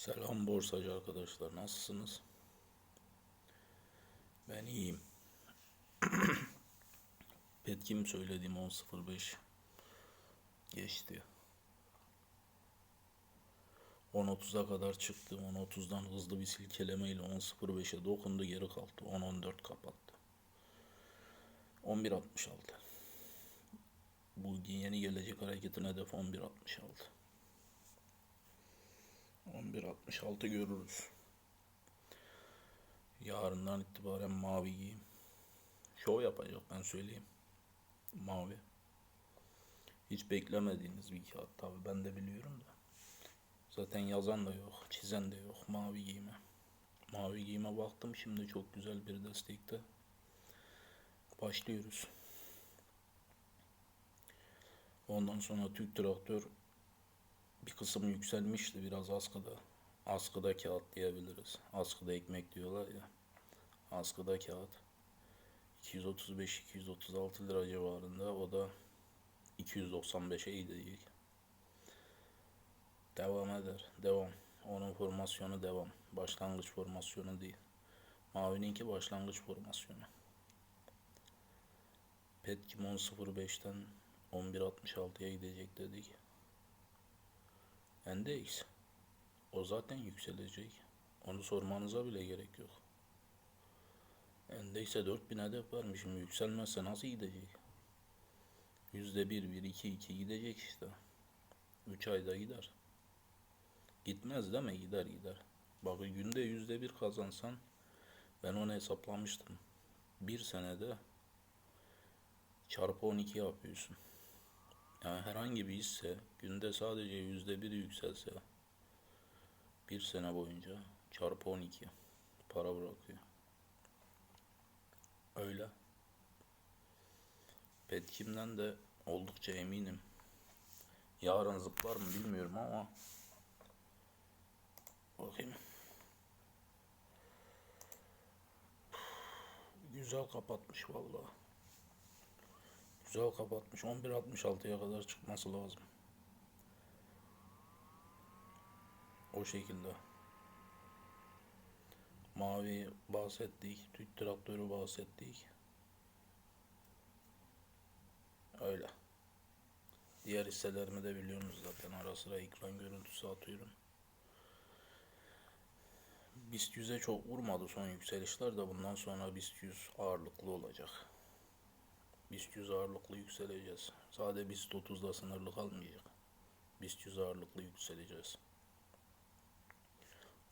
Selam borsacı arkadaşlar nasılsınız? Ben iyiyim. Petkim söylediğim 10.05 geçti. 10.30'a kadar çıktı. 10.30'dan hızlı bir silkelemeyle 10.05'e dokundu geri kalktı. 10.14 kapattı. 11.66 Bu yeni gelecek hareketin hedefi 11.66 11.66 görürüz. Yarından itibaren mavi giyim. Şov yapacak ben söyleyeyim. Mavi. Hiç beklemediğiniz bir kağıt tabi ben de biliyorum da. Zaten yazan da yok, çizen de yok mavi giyime. Mavi giyime baktım şimdi çok güzel bir destekte. Başlıyoruz. Ondan sonra Türk Traktör bir kısım yükselmişti biraz askıda. Askıda kağıt diyebiliriz. Askıda ekmek diyorlar ya. Askıda kağıt. 235-236 lira civarında. O da 295'e gidecek. Devam eder. Devam. Onun formasyonu devam. Başlangıç formasyonu değil. Mavininki başlangıç formasyonu. Petkim 10.05'ten 11.66'ya gidecek dedik. Endeks. O zaten yükselecek. Onu sormanıza bile gerek yok. Endekse 4000 hedef varmış. Şimdi yükselmezse nasıl gidecek? Yüzde bir, bir, iki, iki gidecek işte. Üç ayda gider. Gitmez mi? Gider gider. Bak günde yüzde bir kazansan ben onu hesaplamıştım. Bir senede çarpı 12 yapıyorsun. Yani herhangi bir hisse günde sadece yüzde bir yükselse bir sene boyunca çarpı 12 para bırakıyor. Öyle. Petkim'den de oldukça eminim. Yarın zıplar mı bilmiyorum ama bakayım. Güzel kapatmış vallahi. Güzel kapatmış. 11.66'ya kadar çıkması lazım. O şekilde. Mavi bahsettik. Türk traktörü bahsettik. Öyle. Diğer hisselerimi de biliyorsunuz zaten. Ara sıra ekran görüntüsü atıyorum. BIST 100'e çok vurmadı son yükselişler de bundan sonra BIST 100 ağırlıklı olacak. BIST 100 ağırlıklı yükseleceğiz. Sadece BIST 30'da sınırlı kalmayacak. BIST 100 ağırlıklı yükseleceğiz.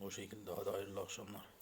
O şekilde hadi hayırlı akşamlar.